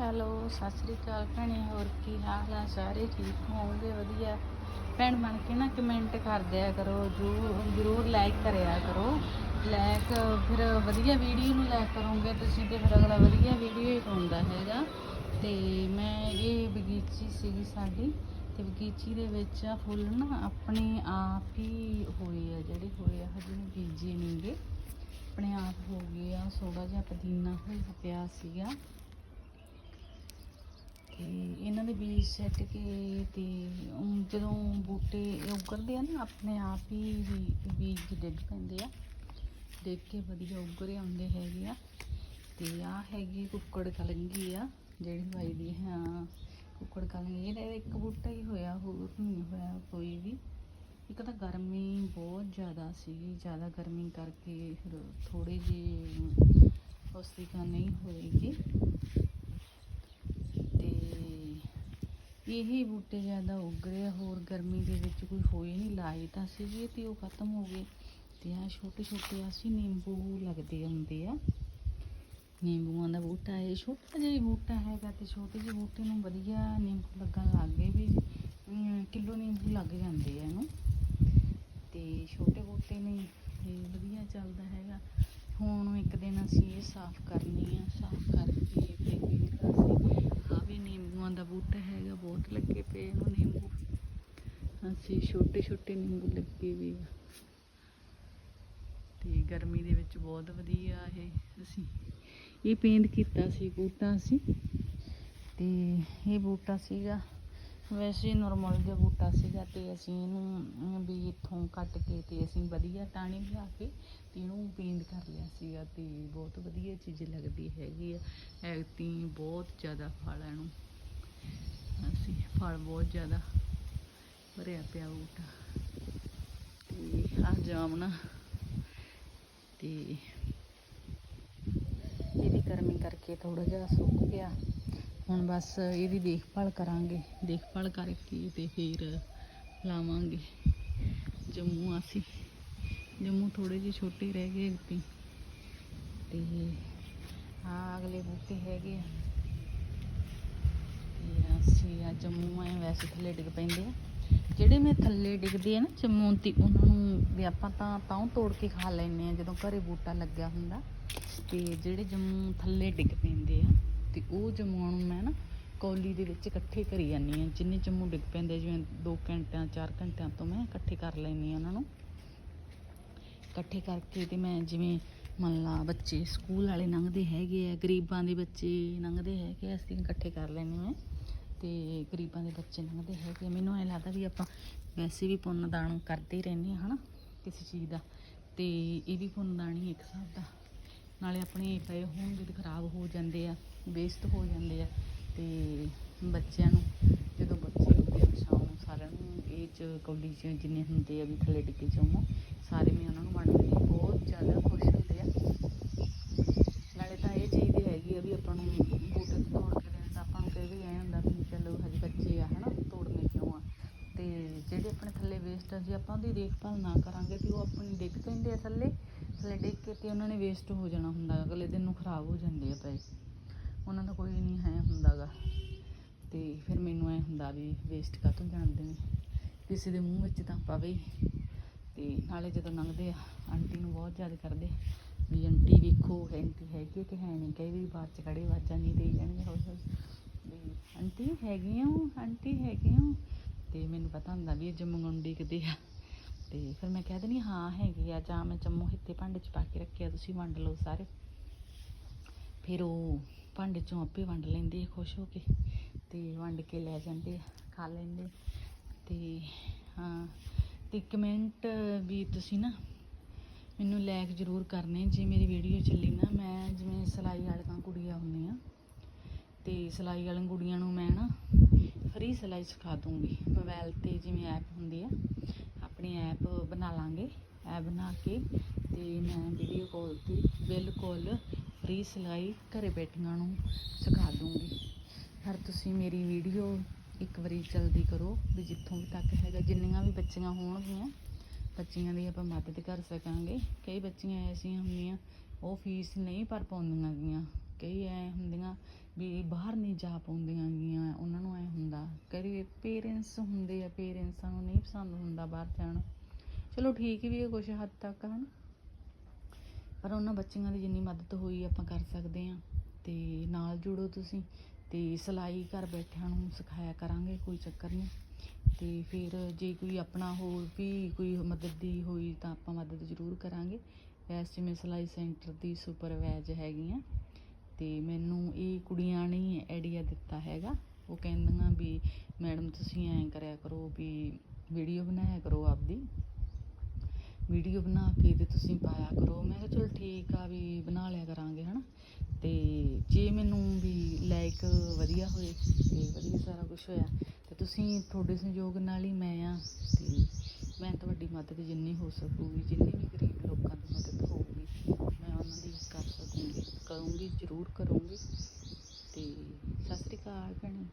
Hello, Sat Sri ਅਕਾਲ ਭੈਣੇ, ਹੋਰ ਕੀ ਹਾਲ ਆ? ਸਾਰੇ ਠੀਕ ਹੋਵੋਗੇ ਵਧੀਆ। ਭੈਣ ਬਣ ਕੇ ਨਾ ਕਮੈਂਟ ਕਰ ਦਿਆ ਕਰੋ, ਜਰੂਰ ਜਰੂਰ ਲਾਈਕ ਕਰਿਆ ਕਰੋ। ਲਾਈਕ ਫਿਰ ਵਧੀਆ ਵੀਡੀਓ ਨੂੰ ਲਾਈਕ ਕਰੋਗੇ ਤੁਸੀਂ ਤੇ ਫਿਰ ਅਗਲਾ ਵਧੀਆ ਵੀਡੀਓ ਹੀ ਪਾਉਂਦਾ ਹੈਗਾ। ਤੇ ਮੈਂ ਇਹ ਬਗੀਚੀ ਸੀਗੀ ਸਾਡੀ, ਤੇ ਬਗੀਚੀ ਦੇ ਵਿੱਚ ਆ ਫੁੱਲ ਨਾ ਆਪਣੇ ਆਪ ਹੀ ਹੋਏ ਆ, ਜਿਹੜੇ ਹੋਏ ਆ, ਹਜੇ ਨਹੀਂ ਬੀਜੇ ਨਹੀਂਗੇ ਆਪਣੇ ਆਪ ਹੋ ਗਏ ਆ ਥੋੜਾ ਜਿਹਾ ਪੁਦੀਨਾ ਹੋਇਆ ਪਿਆ ਸੀਗਾ। ਤੇ ਇਹਨਾਂ ਦੇ ਬੀਜ ਸੱਟ ਕੇ ਤੇ ਜਦੋਂ ਬੂਟੇ ਉੱਗਰਦੇ ਆ ਨਾ, ਆਪਣੇ ਆਪ ਹੀ ਬੀਜ ਡਿੱਗ ਪੈਂਦੇ ਆ। ਡਿੱਗ ਕੇ ਵਧੀਆ ਉੱਗਰੇ ਆਉਂਦੇ ਹੈਗੇ ਆ। ਤੇ ਆ ਹੈਗੀ ਕੁੱਕੜ ਕਲੰਗੀ ਆ, ਜਿਹੜੀ ਬਾਈ ਦੀ, ਹਾਂ, ਕੁੱਕੜ ਕਲੰਗੀ। ਇਹਦਾ ਇੱਕ ਬੂਟਾ ਹੀ ਹੋਇਆ, ਹੋਰ ਨਹੀਂ ਹੋਇਆ ਕੋਈ ਵੀ। ਇੱਕ ਤਾਂ ਗਰਮੀ ਬਹੁਤ ਜ਼ਿਆਦਾ ਸੀਗੀ, ਜ਼ਿਆਦਾ ਗਰਮੀ ਕਰਕੇ ਫਿਰ ਥੋੜੇ ਜਿਹੇ ਪੌਸ਼ਟਿਕਾ ਨਹੀਂ ਹੋਏਗੀ ਤੇ ਇਹੀ ਬੂਟੇ ਜ਼ਿਆਦਾ ਉੱਗ ਰਹੇ ਆ ਹੋਰ ਗਰਮੀ ਦੇ ਵਿੱਚ ਕੋਈ ਹੋਏ ਨਹੀਂ ਲਾਏ ਤਾਂ ਸੀਗੇ ਤੇ ਉਹ ਖਤਮ ਹੋ ਗਏ। ਤੇ ਆ ਛੋਟੇ ਛੋਟੇ ਅਸੀਂ ਨਿੰਬੂ ਲੱਗਦੇ ਹੁੰਦੇ ਆ। ਨਿੰਬੂਆਂ ਦਾ ਬੂਟਾ ਇਹ ਛੋਟਾ ਜਿਹਾ ਬੂਟਾ ਹੈਗਾ ਤੇ ਛੋਟੇ ਜਿਹੇ ਬੂਟੇ ਨੂੰ ਵਧੀਆ ਨਿੰਬੂ ਲੱਗਣ ਲੱਗ ਗਏ ਵੀ ਅਮ, ਕਿਲੋ ਨਿੰਬੂ ਲੱਗ ਜਾਂਦੇ ਆ ਇਹਨੂੰ। ਤੇ ਛੋਟੇ ਬੂਟੇ ਨੇ ਇਹ ਵਧੀਆ ਚੱਲਦਾ ਹੈਗਾ। ਹੁਣ ਇੱਕ ਦਿਨ ਅਸੀਂ ਇਹ ਸਾਫ਼ ਕਰਨੀ ਆ ਸਾਫ਼ ਕਰਕੇ ਫਿਰ ਵੀ ਹੈਗਾ ਲੱਗੇ ਪਏ ਇਹਨੂੰ ਨਿੰਬੂ। ਅਸੀਂ ਛੋਟੇ ਛੋਟੇ ਨਿੰਬੂ ਲੱਗੇ ਵੀ ਆ। ਤੇ ਗਰਮੀ ਦੇ ਵਿੱਚ ਬਹੁਤ ਵਧੀਆ ਇਹ ਅਸੀਂ। ਇਹ ਪੇਂਟ ਕੀਤਾ ਸੀ ਬੂਟਾ ਅਸੀਂ। ਤੇ ਇਹ ਬੂਟਾ ਸੀਗਾ, ਵੈਸੇ ਨਾਰਮਲ ਜਿਹਾ ਬੂਟਾ ਸੀਗਾ ਤੇ ਅਸੀਂ ਇਹਨੂੰ ਵੀ ਇੱਥੋਂ ਕੱਟ ਕੇ ਤੇ ਅਸੀਂ ਵਧੀਆ ਟਾਣੀ ਲਿਆ ਕੇ ਤੇ ਇਹਨੂੰ ਪੇਂਟ ਕਰ ਲਿਆ ਸੀਗਾ ਤੇ ਬਹੁਤ ਵਧੀਆ ਚੀਜ਼ ਲੱਗਦੀ ਹੈਗੀ ਆ। ਐਕਤੀ ਬਹੁਤ ਜ਼ਿਆਦਾ ਫਲ ਆ ਇਹਨੂੰ। ਅਸੀਂ ਫਲ ਬਹੁਤ ਜ਼ਿਆਦਾ ਭਰਿਆ ਪਿਆ ਬੂਟਾ। ਤੇ ਆ ਜਾਮਣਾ ਤੇ ਇਹਦੀ ਗਰਮੀ ਕਰਕੇ ਥੋੜਾ ਜਿਹਾ ਸੁੱਕ ਗਿਆ। ਹੁਣ ਬਸ ਇਹਦੀ ਦੇਖਭਾਲ ਕਰਾਂਗੇ। ਦੇਖਭਾਲ ਕਰਕੇ ਤੇ ਫਿਰ ਲਾਵਾਂਗੇ। ਜੰਮੂ ਅਸੀਂ ਜੰਮੂ ਥੋੜੇ ਜਿਹੇ ਛੋਟੇ ਰਹਿ ਗਏ ਤੇ ਤੇ ਆ ਅਗਲੇ ਬੂਟੇ ਹੈਗੇ ਆ। ਅਸੀਂ ਆ ਜੰਮੂ ਆਏ ਵੈਸੇ ਥੱਲੇ ਡਿੱਗ ਪੈਂਦੇ ਆ। ਜਿਹੜੇ ਮੈਂ ਥੱਲੇ ਡਿੱਗਦੇ ਆ ਨਾ ਜੰਮੂ ਤੇ ਉਹਨਾਂ ਨੂੰ ਵੀ ਆਪਾਂ ਤਾਂ ਤਾਂ ਤੋੜ ਕੇ ਖਾ ਲੈਂਦੇ ਆ, ਜਦੋਂ ਘਰੇ ਬੂਟਾ ਲੱਗਿਆ ਹੁੰਦਾ। ਤੇ ਜਿਹੜੇ ਜੰਮੂ ਥੱਲੇ ਡਿੱਗ ਪੈਂਦੇ ਆ, ਤੇ ਉਹ ਜੰਮੂਆਂ ਨੂੰ ਮੈਂ ਨਾ ਕੌਲੀ ਦੇ ਵਿੱਚ ਇਕੱਠੇ ਕਰੀ ਜਾਂਦੀ ਆ। ਜਿੰਨੇ ਜੰਮੂ ਡਿੱਗ ਪੈਂਦੇ ਜਿਵੇਂ 2 ਘੰਟਿਆਂ 4 ਘੰਟਿਆਂ ਤੋਂ ਮੈਂ ਇਕੱਠੇ ਕਰ ਲੈਂਦੀ ਆ ਉਹਨਾਂ ਨੂੰ। ਇਕੱਠੇ ਕਰਕੇ ਤੇ ਮੈਂ ਜਿਵੇਂ ਮੰਨ ਲਾ ਬੱਚੇ ਸਕੂਲ ਵਾਲੇ ਲੰਘਦੇ ਹੈਗੇ ਆ, ਗਰੀਬਾਂ ਦੇ ਬੱਚੇ ਲੰਘਦੇ ਹੈਗੇ ਅਸੀਂ ਇਕੱਠੇ ਕਰ ਲੈਂਦੇ ਮੈਂ ਤੇ ਗਰੀਬਾਂ ਦੇ ਬੱਚੇ ਲੰਘਦੇ ਹੈਗੇ ਆ। ਮੈਨੂੰ ਐ ਲੱਗਦਾ ਵੀ ਆਪਾਂ ਵੈਸੇ ਵੀ ਪੁੰਨ ਦਾਨ ਕਰਦੇ ਹੀ ਰਹਿੰਦੇ ਆ ਹਨਾ, ਕਿਸੇ ਚੀਜ਼ ਦਾ। ਤੇ ਇਹ ਵੀ ਪੁੰਨ ਦਾਨ ਹੀ ਇੱਕ ਹਿਸਾਬ ਦਾ। ਨਾਲੇ ਆਪਣੇ ਪਏ ਹੋਣਗੇ ਤੇ ਖਰਾਬ ਹੋ ਜਾਂਦੇ ਆ ਵੇਸਟ ਹੋ ਜਾਂਦੇ ਆ। ਤੇ ਬੱਚਿਆਂ ਨੂੰ ਜਦੋਂ ਬੱਚੇ ਉੱਤੇ ਸ਼ਾਮ ਨੂੰ ਸਾਰਿਆਂ ਨੂੰ ਇਹ ਚ ਕੌਲੀ ਚ ਜਿੰਨੇ ਹੁੰਦੇ ਆ ਵੀ ਥੱਲੇ ਡਿੱਗੇ ਚੋਂ ਸਾਰੇ ਮੈਂ ਉਹਨਾਂ ਨੂੰ ਵੰਡਦੀ ਹਾਂ ਬਹੁਤ ਜ਼ਿਆਦਾ ਖੁਸ਼ ਹੁੰਦੇ ਆ ਨਾਲੇ ਤਾਂ ਇਹ ਚੀਜ਼ ਦੀ ਹੈਗੀ ਆ ਵੀ ਆਪਾਂ ਨੂੰ ਬੂਟੇ ਤੋਂ ਤੋੜ ਕੇ ਦੇਣ ਦਾ ਆਪਾਂ ਨੂੰ ਕਈ ਵੀ ਐਂ ਹੁੰਦਾ ਵੀ ਚਲੋ ਹਜੇ ਬੱਚੇ ਆ ਹਨਾ ਤੋੜਨੇ ਕਿਉਂ ਆ ਤੇ ਜਿਹੜੇ ਆਪਣੇ ਥੱਲੇ ਵੇਸਟ ਆ, ਜੇ ਆਪਾਂ ਉਹਦੀ ਦੇਖਭਾਲ ਨਾ ਕਰਾਂਗੇ ਤੇ ਉਹ ਆਪਣੀ ਡਿੱਗ ਪੈਂਦੇ ਆ ਥੱਲੇ ਥੱਲੇ ਡਿੱਗ ਕੇ ਤੇ ਉਹਨਾਂ ਨੇ ਵੇਸਟ ਹੋ ਜਾਣਾ ਹੁੰਦਾ ਅਗਲੇ ਦਿਨ ਨੂੰ ਖਰਾਬ ਹੋ ਜਾਂਦੇ ਆ ਪਏ। ਉਹਨਾਂ ਦਾ ਕੋਈ ਨਹੀਂ ਹੈ ਹੁੰਦਾਗਾ ਤੇ ਫਿਰ ਮੈਨੂੰ ਐ ਹੁੰਦਾ ਵੀ ਵੇਸਟ ਕਾਹਤੋਂ ਜਾਂਦੇ ਨੇ? ਕਿਸੇ ਦੇ ਮੂੰਹ ਵਿੱਚ ਤਾਂ ਪਵੇ ਹੀ। ਤੇ ਨਾਲੇ ਜਦੋਂ ਲੰਘਦੇ ਆ, ਆਂਟੀ ਨੂੰ ਬਹੁਤ ਯਾਦ ਕਰਦੇ ਵੀ ਆਂਟੀ ਵੇਖੋ ਆਂਟੀ ਹੈਗੀ ਆ ਕਿ ਹੈ ਨਹੀਂ? ਕਈ ਵੀ ਬਾਅਦ ਚ ਖੜੇ ਆਵਾਜ਼ਾਂ ਨਹੀਂ ਦੇਈ ਜਾਣਗੇ ਹੌਲੀ ਹੌਲੀ। ਵੀ ਆਂਟੀ ਹੈਗੀ ਹੋ ਆਂਟੀ ਹੈਗੀ ਆ ਤੇ ਮੈਨੂੰ ਪਤਾ ਹੁੰਦਾ ਵੀ ਇਹ ਜੰਮਗੁੰਡੀ ਕਿਤੇ ਆ। ਤੇ ਫਿਰ ਮੈਂ ਕਹਿ ਦਿੰਦੀ ਹਾਂ ਹੈਗੀ ਆ, ਜਾਂ ਮੈਂ ਚੰਮੋ ਹਿੱਤੇ ਭਾਂਡੇ ਚ ਪਾ ਕੇ ਰੱਖਿਆ, ਤੁਸੀਂ ਵੰਡ ਲਓ ਸਾਰੇ। ਫਿਰ ਉਹ ਭਾਂਡੇ ਚੋਂ ਆਪੇ ਵੰਡ ਲੈਂਦੇ ਖੁਸ਼ ਹੋ ਕੇ। ਤੇ ਵੰਡ ਕੇ ਲੈ ਜਾਂਦੇ ਆ, ਖਾ ਲੈਂਦੇ ਤੇ ਹਾਂ, ਤੇ ਕਮੈਂਟ ਵੀ ਤੁਸੀਂ ਨਾ ਮੈਨੂੰ ਲਾਇਕ ਜ਼ਰੂਰ ਕਰਨੇ, ਜੇ ਮੇਰੀ ਵੀਡੀਓ ਚੱਲੀ ਨਾ, ਮੈਂ ਜਿਵੇਂ ਸਿਲਾਈ ਵਾਲੀਆਂ ਕੁੜੀਆਂ ਹੁੰਦੀਆਂ, ਤੇ ਸਿਲਾਈ ਵਾਲੀਆਂ ਕੁੜੀਆਂ ਨੂੰ ਮੈਂ ਨਾ ਸਿਲਾਈ ਸਿਖਾ ਦੂੰਗੀ ਮੋਬਾਈਲ ਤੇ ਜਿਵੇਂ ਐਪ ਹੁੰਦੀ ਆ, ਆਪਣੀ ਐਪ ਬਣਾ ਲਾਂਗੇ। ਐਪ ਬਣਾ ਕੇ ਤੇ ਮੈਂ ਵੀਡੀਓ ਕਾਲ ਤੇ ਬਿਲਕੁਲ ਫ੍ਰੀ ਸਿਲਾਈ ਘਰੇ ਬੈਠੀਆਂ ਨੂੰ ਸਿਖਾ ਦੂੰਗੀ ਪਰ ਤੁਸੀਂ ਮੇਰੀ ਵੀਡੀਓ ਇੱਕ ਵਾਰੀ ਜਲਦੀ ਕਰੋ ਵੀ ਜਿੱਥੋਂ ਵੀ ਤੱਕ ਹੈਗਾ। ਜਿੰਨੀਆਂ ਵੀ ਬੱਚੀਆਂ ਹੋਣਗੀਆਂ, ਬੱਚੀਆਂ ਦੀ ਆਪਾਂ ਮਦਦ ਕਰ ਸਕਾਂਗੇ। ਕਈ ਬੱਚੀਆਂ ਐਸੀਆਂ ਹੁੰਦੀਆਂ, ਉਹ ਫੀਸ ਨਹੀਂ ਭਰ ਪਾਉਂਦੀਆਂ ਗੀਆਂ। ਕਈ ਐ ਹੁੰਦੀਆਂ ਵੀ ਬਾਹਰ ਨਹੀਂ ਜਾ ਪਾਉਂਦੀਆਂ ਗੀਆਂ ਉਹਨਾਂ ਨੂੰ ਐ ਹੁੰਦਾ। ਕਈ ਪੇਰੈਂਟਸ ਹੁੰਦੇ ਆ ਪੇਰੈਂਟਸਾਂ ਨੂੰ ਨਹੀਂ ਪਸੰਦ ਹੁੰਦਾ ਬਾਹਰ ਜਾਣਾ। ਚਲੋ ਠੀਕ ਵੀ ਹੈ ਕੁਛ ਹੱਦ ਤੱਕ, ਹਨ? ਪਰ ਉਹਨਾਂ ਬੱਚਿਆਂ ਦੀ ਜਿੰਨੀ ਮਦਦ ਹੋਈ ਆਪਾਂ ਕਰ ਸਕਦੇ ਹਾਂ। ਤੇ ਨਾਲ ਜੁੜੋ ਤੁਸੀਂ, ਤੇ ਸਿਲਾਈ ਘਰ ਬੈਠਿਆਂ ਨੂੰ ਸਿਖਾਇਆ ਕਰਾਂਗੇ, ਕੋਈ ਚੱਕਰ ਨਹੀਂ। ਤੇ ਫਿਰ ਜੇ ਕੋਈ ਆਪਣਾ ਹੋਰ ਵੀ ਕੋਈ ਮਦਦ ਦੀ ਹੋਈ ਤਾਂ ਆਪਾਂ ਮਦਦ ਜ਼ਰੂਰ ਕਰਾਂਗੇ। ਵੈਸੇ ਮੈਂ ਸਿਲਾਈ ਸੈਂਟਰ ਦੀ ਸੁਪਰਵਾਈਜ਼ ਹੈਗੀ ਆ ਤੇ ਮੈਨੂੰ ਇਹ ਕੁੜੀਆਂ ਨੇ ਆਈਡੀਆ ਦਿੱਤਾ ਹੈਗਾ। ਉਹ ਕਹਿੰਦੀਆਂ ਵੀ ਮੈਡਮ ਤੁਸੀਂ ਐਂ ਕਰਿਆ ਕਰੋ ਵੀ ਵੀਡੀਓ ਬਣਾਇਆ ਕਰੋ ਆਪਦੀ। ਵੀਡੀਓ ਬਣਾ ਕੇ ਤੇ ਤੁਸੀਂ ਪਾਇਆ ਕਰੋ। ਮੈਂ ਕਿਹਾ ਚਲ ਠੀਕ ਆ ਵੀ ਬਣਾ ਲਿਆ ਕਰਾਂਗੇ, ਹਨਾ? ਤੇ ਜੇ ਮੈਨੂੰ ਵੀ ਲਾਈਕ ਵਧੀਆ ਹੋਏ ਤੇ ਵਧੀਆ ਸਾਰਾ ਕੁਝ ਹੋਇਆ ਤੁਸੀਂ ਤੁਹਾਡੇ ਸਹਿਯੋਗ ਨਾਲ ਹੀ ਮੈਂ ਆ ਤੇ ਮੈਂ ਤੁਹਾਡੀ ਮਦਦ ਜਿੰਨੀ ਹੋ ਸਕੂਗੀ, ਜਿੰਨੀ ਵੀ ਗਰੀਬ ਲੋਕਾਂ ਦੀ ਮਦਦ ਹੋਊਗੀ, ਮੈਂ ਉਹਨਾਂ ਦੀ ਕਰ ਸਕੂੰਗੀ, ਕਰੂੰਗੀ, ਜ਼ਰੂਰ ਕਰੂੰਗੀ ਤੇ ਸਤਿ ਸ੍ਰੀ ਅਕਾਲ ਭੈਣੇ।